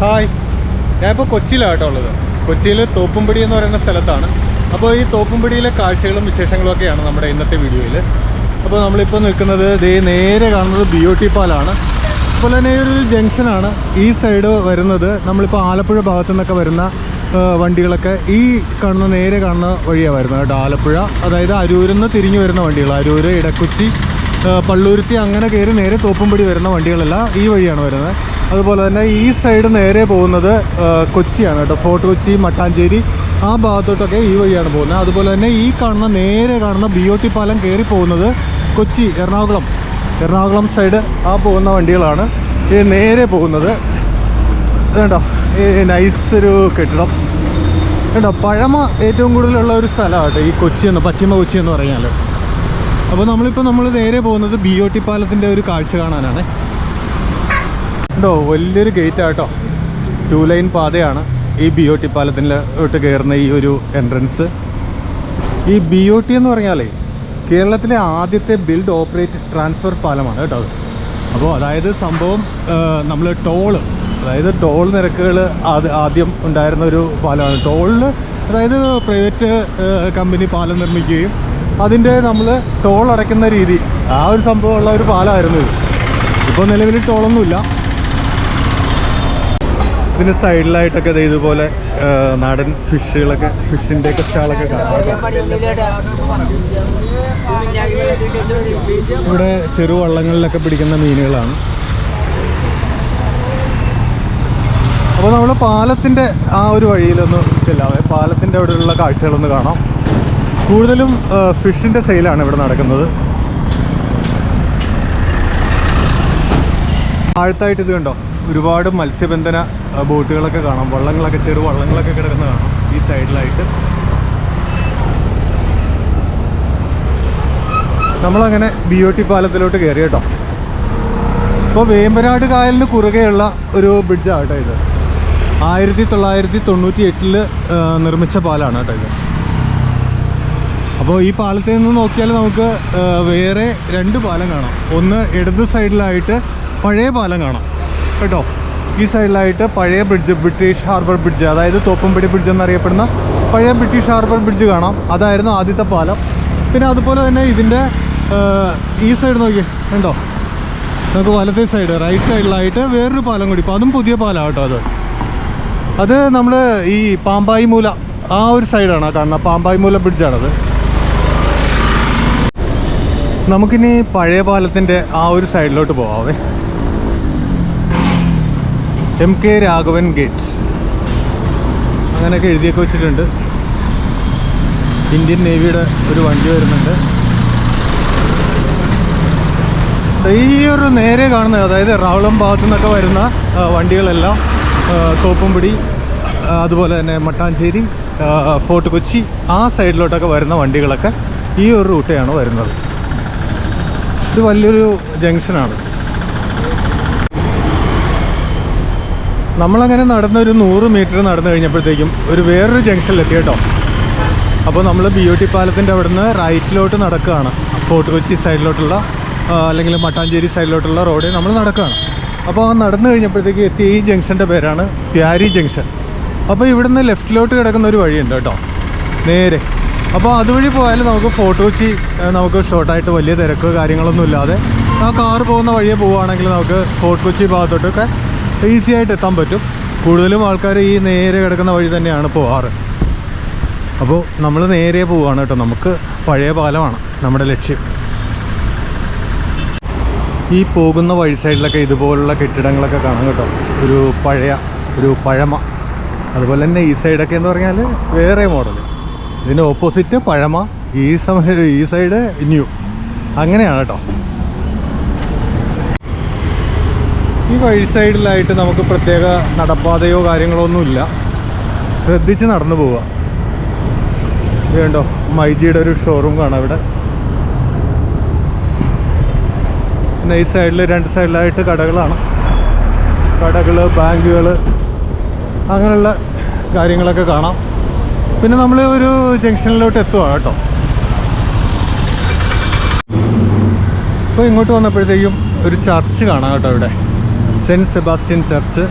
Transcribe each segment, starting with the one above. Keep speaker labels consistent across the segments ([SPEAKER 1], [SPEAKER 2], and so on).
[SPEAKER 1] Hi. ഞാനിപ്പോൾ കൊച്ചിയിലാണ് കേട്ടോ ഉള്ളത്. കൊച്ചിയിൽ തോപ്പുംപടി എന്ന് പറയുന്ന സ്ഥലത്താണ്. അപ്പോൾ ഈ തോപ്പുംപടിയിലെ കാഴ്ചകളും വിശേഷങ്ങളും ഒക്കെയാണ് നമ്മുടെ ഇന്നത്തെ വീഡിയോയിൽ അപ്പോൾ നമ്മളിപ്പോൾ നിൽക്കുന്നത് ദേ നേരെ കാണുന്നത് ബി ഒ ടി പാലാണ്. അതുപോലെ തന്നെ ഒരു ജംഗ്ഷനാണ് ഈ സൈഡ് വരുന്നത്. നമ്മളിപ്പോൾ ആലപ്പുഴ ഭാഗത്തു നിന്നൊക്കെ വരുന്ന വണ്ടികളൊക്കെ ഈ കാണുന്ന നേരെ കാണുന്ന വഴിയാണ് വരുന്നത് കേട്ടോ ആലപ്പുഴ. അതായത് അരൂരിൽ നിന്ന് തിരിഞ്ഞു വരുന്ന വണ്ടികൾ. അരൂര് ഇടക്കുച്ചി പള്ളൂരുത്തി അങ്ങനെ കയറി നേരെ തോപ്പുംപടി വരുന്ന വണ്ടികളെല്ലാം ഈ വഴിയാണ് വരുന്നത്. അതുപോലെ തന്നെ ഈ സൈഡ് നേരെ പോകുന്നത് കൊച്ചിയാണ് കേട്ടോ. ഫോർട്ട് കൊച്ചി മട്ടാഞ്ചേരി ആ ഭാഗത്തോട്ടൊക്കെ ഈ വഴിയാണ് പോകുന്നത്. അതുപോലെ തന്നെ ഈ കാണുന്ന നേരെ കാണുന്ന ബി ഒ ടി പാലം കയറി പോകുന്നത് കൊച്ചി എറണാകുളം. എറണാകുളം സൈഡ് ആ പോകുന്ന വണ്ടികളാണ് ഈ നേരെ പോകുന്നത്. കണ്ടോ ഈ നൈസ് ഒരു കെട്ടിടം. കേട്ടോ പഴമ ഏറ്റവും കൂടുതലുള്ള ഒരു സ്ഥലമാണ് ഈ കൊച്ചി എന്ന് പശ്ചിമ കൊച്ചി എന്ന് പറഞ്ഞാൽ അപ്പോൾ നമ്മളിപ്പോൾ നമ്മൾ നേരെ പോകുന്നത് ബി ഒ ടി പാലത്തിന്റെ ഒരു കാഴ്ച കാണാനാണ്. കേട്ടോ വലിയൊരു ഗേറ്റ് ആട്ടോ. ടു ലൈൻ പാതയാണ് ഈ ബി ഒ ടി പാലത്തിലോട്ട് കയറുന്ന ഈ ഒരു എൻട്രൻസ് ഈ ബി ഒ ടി എന്ന് പറഞ്ഞാലേ കേരളത്തിലെ ആദ്യത്തെ ബിൽഡ് ഓപ്പറേറ്റ് ട്രാൻസ്ഫർ പാലമാണ് കേട്ടോ അത്. അപ്പോൾ അതായത് സംഭവം നമ്മൾ ടോൾ അതായത് ടോൾ നിരക്കുകൾ ആദ്യ ഉണ്ടായിരുന്ന ഒരു പാലമാണ്. ടോളിൽ അതായത് പ്രൈവറ്റ് കമ്പനി പാലം നിർമ്മിക്കുകയും അതിന്റെ നമ്മൾ ടോൾ അടയ്ക്കുന്ന രീതി ആ ഒരു സംഭവമുള്ള ഒരു പാലമായിരുന്നു ഇപ്പോൾ നിലവിൽ ടോളൊന്നുമില്ല ഇതിന് സൈഡിലായിട്ടൊക്കെ ദേ ഇതുപോലെ നാടൻ ഫിഷുകളൊക്കെ ഫിഷിന്റെ ഒക്കെ സ്റ്റാളൊക്കെ കാണാം. ഇവിടെ ചെറുവള്ളങ്ങളിലൊക്കെ പിടിക്കുന്ന മീനുകളാണ്. അപ്പോൾ നമ്മൾ പാലത്തിന്റെ ആ ഒരു വഴിയിലൊന്ന് ചെല്ലാവേ പാലത്തിന്റെ അവിടെയുള്ള കാഴ്ചകളൊന്ന് കാണാം. കൂടുതലും ഫിഷിന്റെ സെയിലാണ് ഇവിടെ നടക്കുന്നത്. ആഴത്തായിട്ട് ഇത് കണ്ടോ? ഒരുപാട് മത്സ്യബന്ധന ബോട്ടുകളൊക്കെ കാണാം. വള്ളങ്ങളൊക്കെ ചെറു വള്ളങ്ങളൊക്കെ കിടക്കുന്ന കാണാം ഈ സൈഡിലായിട്ട്. നമ്മളങ്ങനെ ബി ഒ ടി പാലത്തിലോട്ട് കയറി കേട്ടോ. ഇപ്പോൾ വേമ്പനാട് കായലിന് കുറുകെയുള്ള ഒരു ബ്രിഡ്ജാണ് കേട്ടോ ഇത്. ആയിരത്തി തൊള്ളായിരത്തി തൊണ്ണൂറ്റി എട്ടിൽ നിർമ്മിച്ച പാലാണ് കേട്ടോ ഇത്. അപ്പോൾ ഈ പാലത്തിൽ നിന്ന് നോക്കിയാൽ നമുക്ക് വേറെ രണ്ട് പാലം കാണാം. ഒന്ന് ഇടത് സൈഡിലായിട്ട് പഴയ പാലം കാണാം. കേട്ടോ ഈ സൈഡിലായിട്ട് പഴയ ബ്രിഡ്ജ് ബ്രിട്ടീഷ് ഹാർബർ ബ്രിഡ്ജ് അതായത് തോപ്പമ്പടി ബ്രിഡ്ജ് എന്നറിയപ്പെടുന്ന പഴയ ബ്രിട്ടീഷ് ഹാർബർ ബ്രിഡ്ജ് കാണാം. അതായിരുന്നു ആദ്യത്തെ പാലം. പിന്നെ അതുപോലെ തന്നെ ഇതിന്റെ ഈ സൈഡ് നോക്കി ഉണ്ടോ നമുക്ക് വലത്തെ സൈഡ് റൈറ്റ് സൈഡിലായിട്ട് വേറൊരു പാലം കൂടി. ഇപ്പോൾ അതും പുതിയ പാലമാണ് കേട്ടോ അത്. അത് നമ്മൾ ഈ പാമ്പായി മൂല ആ ഒരു സൈഡാണ് കാണുന്നത് പാമ്പായി മൂല ബ്രിഡ്ജാണത് നമുക്കിനി പഴയ പാലത്തിന്റെ ആ ഒരു സൈഡിലോട്ട് പോവാവേ. M K Raghavan gate. അങ്ങനെയൊക്കെ എഴുതിയൊക്കെ വെച്ചിട്ടുണ്ട്. ഇന്ത്യൻ നേവിയുടെ ഒരു വണ്ടി വരുന്നുണ്ട്. ഈ ഒരു നേരെ കാണുന്നത് അതായത് എറണാകുളം ഭാഗത്തു നിന്നൊക്കെ വരുന്ന വണ്ടികളെല്ലാം തോപ്പുംപിടി അതുപോലെ തന്നെ മട്ടാഞ്ചേരി ഫോർട്ട് കൊച്ചി ആ സൈഡിലോട്ടൊക്കെ വരുന്ന വണ്ടികളൊക്കെ ഈ ഒരു റൂട്ടെയാണ് വരുന്നത്. ഇത് വലിയൊരു ജംഗ്ഷനാണ്. നമ്മളങ്ങനെ നടന്നൊരു നൂറ് മീറ്റർ നടന്നു കഴിഞ്ഞപ്പോഴത്തേക്കും ഒരു വേറൊരു ജംഗ്ഷനിലെത്തി കേട്ടോ. അപ്പോൾ നമ്മൾ ബി ഒ ടി പാലത്തിന്റെ അവിടുന്ന് റൈറ്റിലോട്ട് നടക്കുകയാണ്. ഫോർട്ട് കൊച്ചി സൈഡിലോട്ടുള്ള അല്ലെങ്കിൽ മട്ടാഞ്ചേരി സൈഡിലോട്ടുള്ള റോഡിൽ നമ്മൾ നടക്കുകയാണ്. അപ്പോൾ ആ നടന്നു കഴിഞ്ഞപ്പോഴത്തേക്ക് എത്തിയ ഈ ജംഗ്ഷന്റെ പേരാണ് പ്യാരി ജംഗ്ഷൻ. അപ്പോൾ ഇവിടുന്ന് ലെഫ്റ്റിലോട്ട് കിടക്കുന്ന ഒരു വഴിയുണ്ട് കേട്ടോ. നേരെ. അപ്പോൾ അതുവഴി പോയാൽ നമുക്ക് ഫോർട്ട് കൊച്ചി നമുക്ക് ഷോർട്ടായിട്ട് വലിയ തിരക്ക് കാര്യങ്ങളൊന്നും ഇല്ലാതെ ആ കാറ് പോകുന്ന വഴിയെ പോവുകയാണെങ്കിൽ നമുക്ക് ഫോർട്ട് കൊച്ചി ഭാഗത്തോട്ടൊക്കെ ഈസി ആയിട്ട് എത്താൻ പറ്റും. കൂടുതലും ആൾക്കാർ ഈ നേരെ കിടക്കുന്ന വഴി തന്നെയാണ് പോവാറ് അപ്പോൾ നമ്മൾ നേരെ പോവുകയാണ് കേട്ടോ. നമുക്ക് പഴയ പാലമാണ്. നമ്മുടെ ലക്ഷ്യം. ഈ പോകുന്ന വഴി സൈഡിലൊക്കെ ഇതുപോലുള്ള കെട്ടിടങ്ങളൊക്കെ കാണാം കേട്ടോ. ഒരു പഴയ ഒരു പഴമ. അതുപോലെ തന്നെ ഈ സൈഡൊക്കെ എന്ന് പറഞ്ഞാൽ വേറെ മോഡൽ ഇതിന്റെ ഓപ്പോസിറ്റ് പഴമ ഈ സമയം ഈ സൈഡ് ന്യൂ അങ്ങനെയാണ് കേട്ടോ. ഈ വഴി സൈഡിലായിട്ട് നമുക്ക് പ്രത്യേക നടപ്പാതയോ കാര്യങ്ങളോ ഒന്നുമില്ല. ശ്രദ്ധിച്ച് നടന്നു പോവുക. വേണ്ടോ മൈജിയുടെ ഒരു ഷോറൂം കാണാം ഇവിടെ. പിന്നെ ഈ സൈഡിൽ രണ്ട് സൈഡിലായിട്ട് കടകളാണ്. കടകൾ ബാങ്കുകൾ അങ്ങനെയുള്ള കാര്യങ്ങളൊക്കെ കാണാം. പിന്നെ നമ്മൾ ഒരു ജംഗ്ഷനിലോട്ട് എത്തുക കേട്ടോ. അപ്പോൾ ഇങ്ങോട്ട് വന്നപ്പോഴത്തേക്കും ഒരു ചർച്ച് കാണാം കേട്ടോ ഇവിടെ. സെന്റ് സെബാസ്റ്റ്യൻ ചർച്ച്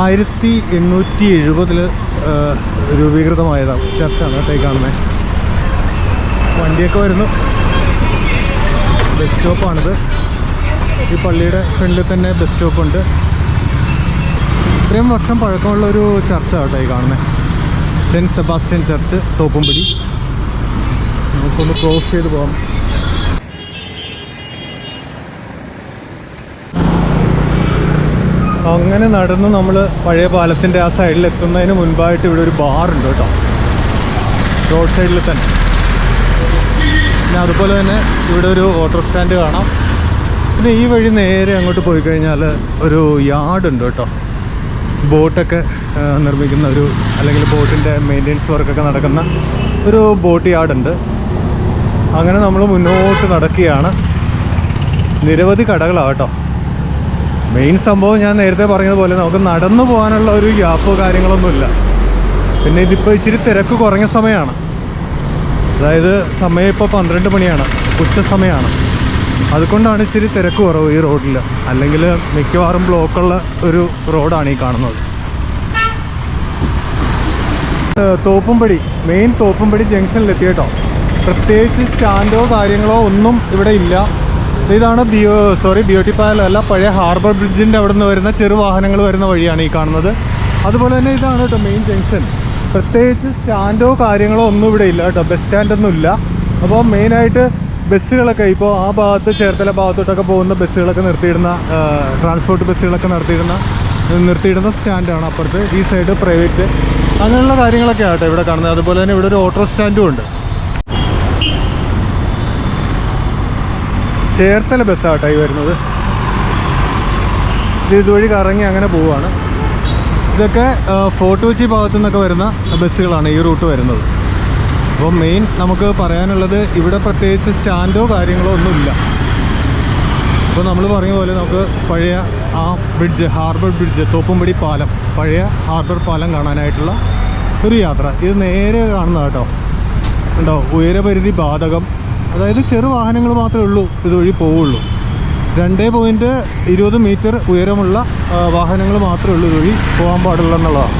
[SPEAKER 1] ആയിരത്തി എണ്ണൂറ്റി എഴുപതിൽ രൂപീകൃതമായതാണ് ചർച്ചാണ് കേട്ടോ കാണുന്നത് വണ്ടിയൊക്കെ വരുന്നു. ബസ് സ്റ്റോപ്പാണിത്. ഈ പള്ളിയുടെ ഫ്രണ്ടിൽ തന്നെ ബസ് സ്റ്റോപ്പുണ്ട്. ഇത്രയും വർഷം പഴക്കമുള്ള ഒരു ചർച്ച കേട്ടോ ഈ കാണുന്നത് സെന്റ് സെബാസ്റ്റ്യൻ ചർച്ച് തോപ്പുംപടി. നമുക്കൊന്ന് ക്രോസ് ചെയ്ത് പോകാം അങ്ങനെ നടന്ന് നമ്മൾ പഴയ പാലത്തിന്റെ ആ സൈഡിൽ എത്തുന്നതിന് മുൻപായിട്ട് ഇവിടെ ഒരു ബാറുണ്ട് കേട്ടോ. റോഡ് സൈഡിൽ തന്നെ. പിന്നെ അതുപോലെ തന്നെ ഇവിടെ ഒരു ഓട്ടോ സ്റ്റാൻഡ് കാണാം. പിന്നെ ഈ വഴി നേരെ അങ്ങോട്ട് പോയി കഴിഞ്ഞാൽ ഒരു യാർഡുണ്ട് കേട്ടോ. ബോട്ടൊക്കെ നിർമ്മിക്കുന്ന ഒരു അല്ലെങ്കിൽ ബോട്ടിന്റെ മെയിന്റെനൻസ് വർക്കൊക്കെ നടക്കുന്ന ഒരു ബോട്ട് യാർഡുണ്ട് അങ്ങനെ നമ്മൾ മുന്നോട്ട് നടക്കുകയാണ്. നിരവധി കടകളാണ് കേട്ടോ. മെയിൻ സംഭവം ഞാൻ നേരത്തെ പറഞ്ഞതുപോലെ നമുക്ക് നടന്നു പോകാനുള്ള ഒരു ഗ്യാപ്പോ കാര്യങ്ങളൊന്നുമില്ല. പിന്നെ ഇതിപ്പോൾ ഇച്ചിരി തിരക്ക് കുറഞ്ഞ സമയമാണ് അതായത് സമയം ഇപ്പോൾ പന്ത്രണ്ട് മണിയാണ്. ഉച്ച സമയമാണ് അതുകൊണ്ടാണ് ഇച്ചിരി തിരക്ക് കുറവ് ഈ റോഡിൽ. അല്ലെങ്കിൽ മിക്കവാറും ബ്ലോക്കുള്ള ഒരു റോഡാണ് ഈ കാണുന്നത്. തോപ്പുംപടി മെയിൻ തോപ്പുംപടി ജംഗ്ഷനിലെത്തി കേട്ടോ. പ്രത്യേകിച്ച് സ്റ്റാൻഡോ കാര്യങ്ങളോ ഒന്നും ഇവിടെ ഇല്ല. ഇതാണ് ബിയോ സോറി ബ്യൂട്ടി പാലം അല്ല പഴയ ഹാർബർ ബ്രിഡ്ജിന്റെ അവിടെ നിന്ന് വരുന്ന ചെറു വാഹനങ്ങൾ വരുന്ന വഴിയാണ് ഈ കാണുന്നത്. അതുപോലെ തന്നെ ഇതാണ് കേട്ടോ മെയിൻ ജംഗ്ഷൻ പ്രത്യേകിച്ച് സ്റ്റാൻഡോ കാര്യങ്ങളോ ഒന്നും ഇവിടെ ഇല്ല കേട്ടോ ബസ് സ്റ്റാൻഡൊന്നും ഇല്ല. അപ്പോൾ മെയിനായിട്ട് ബസ്സുകളൊക്കെ ഇപ്പോൾ ആ ഭാഗത്ത് ചേർത്തല ഭാഗത്തോട്ടൊക്കെ പോകുന്ന ബസ്സുകളൊക്കെ നിർത്തിയിടുന്ന ട്രാൻസ്പോർട്ട് ബസ്സുകളൊക്കെ നിർത്തിയിടുന്ന നിർത്തിയിടുന്ന സ്റ്റാൻഡാണ് അപ്പുറത്ത് ഈ സൈഡ് പ്രൈവറ്റ് അങ്ങനെയുള്ള കാര്യങ്ങളൊക്കെ ആട്ടോ ഇവിടെ കാണുന്നത്. അതുപോലെ തന്നെ ഇവിടെ ഒരു ഓട്ടോ സ്റ്റാൻഡും ഉണ്ട്. ചേർത്തല ബസ്സാട്ടോ ഈ വരുന്നത്. ഇത് ഇതുവഴി കറങ്ങി അങ്ങനെ പോവുകയാണ് ഇതൊക്കെ ഫോർട്ട് കൊച്ചി ഭാഗത്തു നിന്നൊക്കെ വരുന്ന ബസ്സുകളാണ് ഈ റൂട്ട് വരുന്നത്. അപ്പോൾ മെയിൻ നമുക്ക് പറയാനുള്ളത് ഇവിടെ പ്രത്യേകിച്ച് സ്റ്റാൻഡോ കാര്യങ്ങളോ ഒന്നുമില്ല. അപ്പോൾ നമ്മൾ പറഞ്ഞ പോലെ നമുക്ക് പഴയ ആ ബ്രിഡ്ജ് ഹാർബർ ബ്രിഡ്ജ് തോപ്പുംപടി പാലം പഴയ ഹാർബർ പാലം കാണാനായിട്ടുള്ള ഒരു യാത്ര. ഇത് നേരെ കാണുന്നതാട്ടോ. ഉണ്ടോ ഉയരപരിധി ബാധകം. അതായത് ചെറു വാഹനങ്ങൾ മാത്രമേ ഉള്ളൂ ഇതുവഴി പോവുള്ളൂ. രണ്ട് പോയിന്റ് ഇരുപത് മീറ്റർ ഉയരമുള്ള വാഹനങ്ങൾ മാത്രമേ ഉള്ളൂ ഇതുവഴി പോകാൻ പാടുള്ളൂ എന്നുള്ളതാണ്.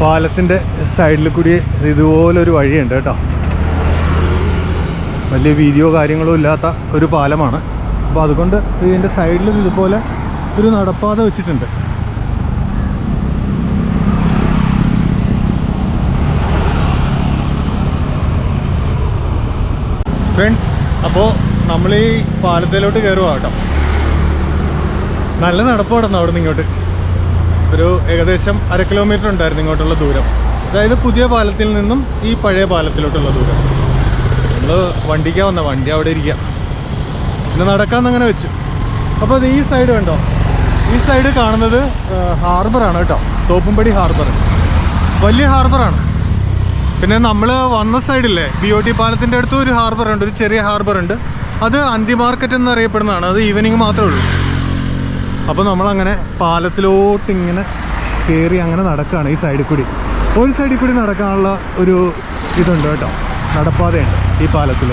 [SPEAKER 1] പാലത്തിന്റെ സൈഡിൽ കൂടി ഇതുപോലൊരു വഴിയുണ്ട് കേട്ടോ. വലിയ വീതിയോ കാര്യങ്ങളോ ഇല്ലാത്ത ഒരു പാലമാണ്. അപ്പോൾ അതുകൊണ്ട് ഇതിന്റെ സൈഡിൽ ഇതുപോലെ ഒരു നടപ്പാത വെച്ചിട്ടുണ്ട്. ഫ്രണ്ട്സ് അപ്പോൾ നമ്മൾ ഈ പാലത്തിലോട്ട് കയറുക കേട്ടോ. നല്ല നടപ്പാടുന്നു അവിടെ നിന്ന് ഇങ്ങോട്ട്. ഒരു ഏകദേശം അര കിലോമീറ്റർ ഉണ്ടായിരുന്നു ഇങ്ങോട്ടുള്ള ദൂരം. അതായത് പുതിയ പാലത്തിൽ നിന്നും ഈ പഴയ പാലത്തിലോട്ടുള്ള ദൂരം. നമ്മൾ വണ്ടിക്കാ വന്ന വണ്ടി അവിടെ ഇരിക്കാം. പിന്നെ നടക്കാമെന്നങ്ങനെ വെച്ചു. അപ്പോൾ അത് ഈ സൈഡ് കണ്ടോ? ഈ സൈഡ് കാണുന്നത് ഹാർബറാണ് കേട്ടോ. തോപ്പുംപടി ഹാർബർ വലിയ ഹാർബറാണ് പിന്നെ നമ്മൾ വന്ന സൈഡില്ലേ ബി ഒ ടി പാലത്തിന്റെ അടുത്ത് ഒരു ഹാർബർ ഉണ്ട് ഒരു ചെറിയ ഹാർബർ ഉണ്ട്. അത് അന്തി മാർക്കറ്റ് എന്നറിയപ്പെടുന്നതാണ്. അത് ഈവനിങ് മാത്രമേ ഉള്ളൂ. അപ്പോൾ നമ്മളങ്ങനെ പാലത്തിലോട്ട് ഇങ്ങനെ കയറി അങ്ങനെ നടക്കുകയാണ് ഈ സൈഡിൽ കൂടി. ഒരു സൈഡിൽ കൂടി നടക്കാനുള്ള ഒരു ഇതുണ്ട് കേട്ടോ. നടപ്പാതയുണ്ട് ഈ പാലത്തിൽ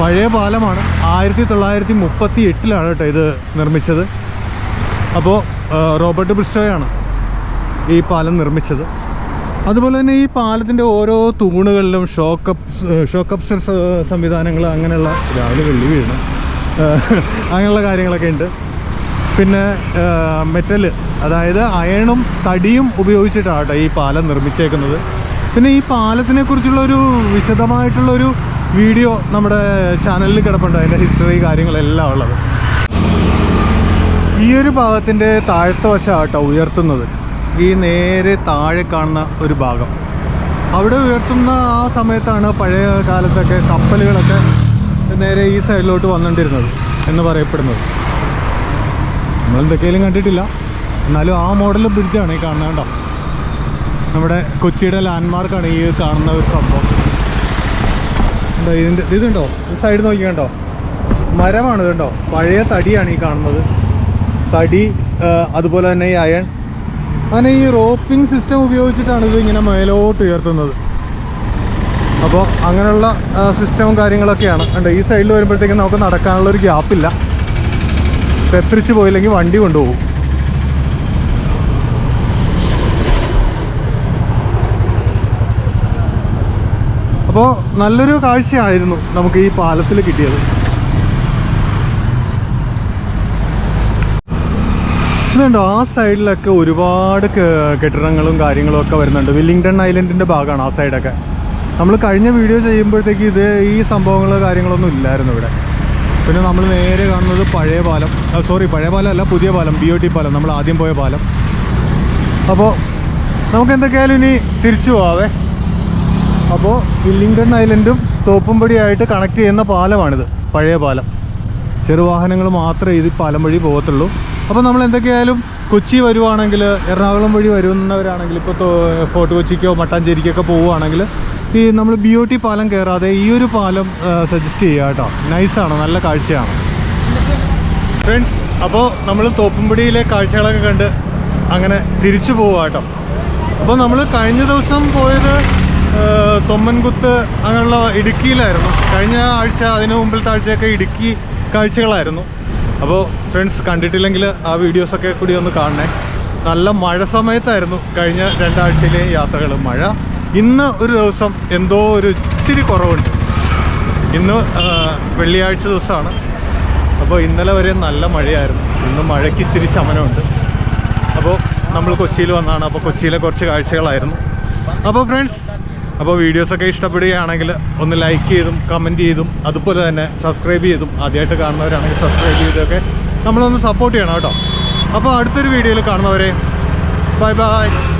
[SPEAKER 1] പഴയ പാലമാണ്. ആയിരത്തി തൊള്ളായിരത്തി മുപ്പത്തി എട്ടിലാണ് കേട്ടോ ഇത് നിർമ്മിച്ചത്. അപ്പോൾ റോബർട്ട് ബ്രിസ്റ്റോയാണ് ഈ പാലം നിർമ്മിച്ചത്. അതുപോലെ തന്നെ ഈ പാലത്തിന്റെ ഓരോ തൂണുകളിലും ഷോക്കപ്പ് ഷോക്കപ്സർ സംവിധാനങ്ങൾ അങ്ങനെയുള്ള രാവിലെ വെള്ളി വീണ്. അങ്ങനെയുള്ള കാര്യങ്ങളൊക്കെ ഉണ്ട്. പിന്നെ മെറ്റൽ അതായത് അയണും തടിയും ഉപയോഗിച്ചിട്ടാണ് ഈ പാലം നിർമ്മിച്ചേക്കുന്നത്. പിന്നെ ഈ പാലത്തിനെ കുറിച്ചുള്ള ഒരു വിശദമായിട്ടുള്ള ഒരു വീഡിയോ നമ്മുടെ ചാനലിൽ കിടപ്പുണ്ട്. അതിന്റെ ഹിസ്റ്ററി കാര്യങ്ങളെല്ലാം ഉള്ളത്. ഈ ഒരു ഭാഗത്തിന്റെ താഴത്തെ വശമാണ് കേട്ടോ ഉയർത്തുന്നത്. ഈ നേരെ താഴെ കാണുന്ന ഒരു ഭാഗം. അവിടെ ഉയർത്തുന്ന ആ സമയത്താണ് പഴയ കാലത്തൊക്കെ കപ്പലുകളൊക്കെ നേരെ ഈ സൈഡിലോട്ട് വന്നുകൊണ്ടിരുന്നത് എന്ന് പറയപ്പെടുന്നത്. നമ്മൾ എന്തൊക്കെയാലും കണ്ടിട്ടില്ല. എന്നാലും ആ മോഡൽ ബ്രിഡ്ജാണ് ഈ കാണുന്നത് കേട്ടോ നമ്മുടെ കൊച്ചിയുടെ ലാൻഡ്മാർക്കാണ് ഈ കാണുന്ന ഒരു സംഭവം. എന്താ ഇതിന്റെ ഇതുണ്ടോ ഈ സൈഡ് നോക്കി കണ്ടോ? മരമാണ് ഇതുണ്ടോ പഴയ തടിയാണ് ഈ കാണുന്നത്. തടി അതുപോലെ തന്നെ ഈ അയൺ അങ്ങനെ ഈ റോപ്പിംഗ് സിസ്റ്റം ഉപയോഗിച്ചിട്ടാണ് ഇത് ഇങ്ങനെ മേലോട്ട് ഉയർത്തുന്നത്. അപ്പോൾ അങ്ങനെയുള്ള സിസ്റ്റവും കാര്യങ്ങളൊക്കെയാണ്. കണ്ടോ ഈ സൈഡിൽ വരുമ്പോഴത്തേക്കും നമുക്ക് നടക്കാനുള്ള ഒരു ഗ്യാപ്പില്ല തെത്തിരിച്ച് പോയില്ലെങ്കിൽ വണ്ടി കൊണ്ടുപോകും. അപ്പോൾ നല്ലൊരു കാഴ്ചയായിരുന്നു നമുക്ക് ഈ പാലത്തിൽ കിട്ടിയത്. ഇതുണ്ടോ? ആ സൈഡിലൊക്കെ ഒരുപാട് കെട്ടിടങ്ങളും കാര്യങ്ങളും ഒക്കെ വരുന്നുണ്ട്. വില്ലിംഗ്ടൺ ഐലൻഡിന്റെ ഭാഗമാണ് ആ സൈഡൊക്കെ. നമ്മൾ കഴിഞ്ഞ വീഡിയോ ചെയ്യുമ്പോഴത്തേക്ക് ഇത് ഈ സംഭവങ്ങൾ കാര്യങ്ങളൊന്നും ഇല്ലായിരുന്നു ഇവിടെ. പിന്നെ നമ്മൾ നേരെ കാണുന്നത് പഴയ പാലം. സോറി പഴയ പാലം അല്ല പുതിയ പാലം ബി ഒ ടി പാലം. നമ്മൾ ആദ്യം പോയ പാലം. അപ്പോൾ നമുക്ക് എന്തൊക്കെയായാലും ഇനി തിരിച്ചു പോവാവേ. അപ്പോൾ വില്ലിംഗ്ടൺ ഐലൻഡും തോപ്പുംപടിയായിട്ട് കണക്ട് ചെയ്യുന്ന പാലമാണിത് പഴയ പാലം. ചെറുവാഹനങ്ങൾ മാത്രമേ ഇത് പാലം വഴി പോകത്തുള്ളൂ. അപ്പോൾ നമ്മൾ എന്തൊക്കെയായാലും കൊച്ചി വരുവാണെങ്കിൽ എറണാകുളം വഴി വരുന്നവരാണെങ്കിൽ ഇപ്പോൾ ഫോർട്ട് കൊച്ചിക്കോ മട്ടാഞ്ചേരിക്കൊക്കെ പോവുകയാണെങ്കിൽ ഈ നമ്മൾ ബി ഒ ടി പാലം കയറാതെ ഈ ഒരു പാലം സജസ്റ്റ് ചെയ്യുക കേട്ടോ. നൈസാണ് നല്ല കാഴ്ചയാണ്. ഫ്രണ്ട്സ് അപ്പോൾ നമ്മൾ തോപ്പുംപടിയിലെ കാഴ്ചകളൊക്കെ കണ്ട് അങ്ങനെ തിരിച്ചു പോവുക കേട്ടോ. അപ്പോൾ നമ്മൾ കഴിഞ്ഞ ദിവസം പോയത് തൊമ്മൻകുത്ത് അങ്ങനെയുള്ള ഇടുക്കിയിലായിരുന്നു. കഴിഞ്ഞ ആഴ്ച അതിന് മുമ്പിലത്തെ ആഴ്ചയൊക്കെ ഇടുക്കി കാഴ്ചകളായിരുന്നു. അപ്പോൾ ഫ്രണ്ട്സ് കണ്ടിട്ടില്ലെങ്കിൽ ആ വീഡിയോസൊക്കെ കൂടി ഒന്ന് കാണണേ. നല്ല മഴ സമയത്തായിരുന്നു കഴിഞ്ഞ രണ്ടാഴ്ചയിലെ യാത്രകൾ മഴ. ഇന്ന് ഒരു ദിവസം എന്തോ ഒരു ഇച്ചിരി കുറവുണ്ട്. ഇന്ന് വെള്ളിയാഴ്ച ദിവസമാണ്. അപ്പോൾ ഇന്നലെ വരെ നല്ല മഴയായിരുന്നു. ഇന്ന് മഴയ്ക്ക് ഇച്ചിരി ശമനമുണ്ട്. അപ്പോൾ നമ്മൾ കൊച്ചിയിൽ വന്നതാണ് അപ്പോൾ കൊച്ചിയിലെ കുറച്ച് കാഴ്ചകളായിരുന്നു. അപ്പോൾ ഫ്രണ്ട്സ് അപ്പോൾ വീഡിയോസൊക്കെ ഇഷ്ടപ്പെടുകയാണെങ്കിൽ ഒന്ന് ലൈക്ക് ചെയ്തും കമന്റ് ചെയ്തും അതുപോലെ തന്നെ സബ്സ്ക്രൈബ് ചെയ്തും. ആദ്യമായിട്ട് കാണുന്നവരാണെങ്കിൽ സബ്സ്ക്രൈബ് ചെയ്തൊക്കെ നമ്മളൊന്ന് സപ്പോർട്ട് ചെയ്യണം കേട്ടോ. അപ്പോൾ അടുത്തൊരു വീഡിയോയിൽ കാണുന്നവരെ ബൈ ബൈ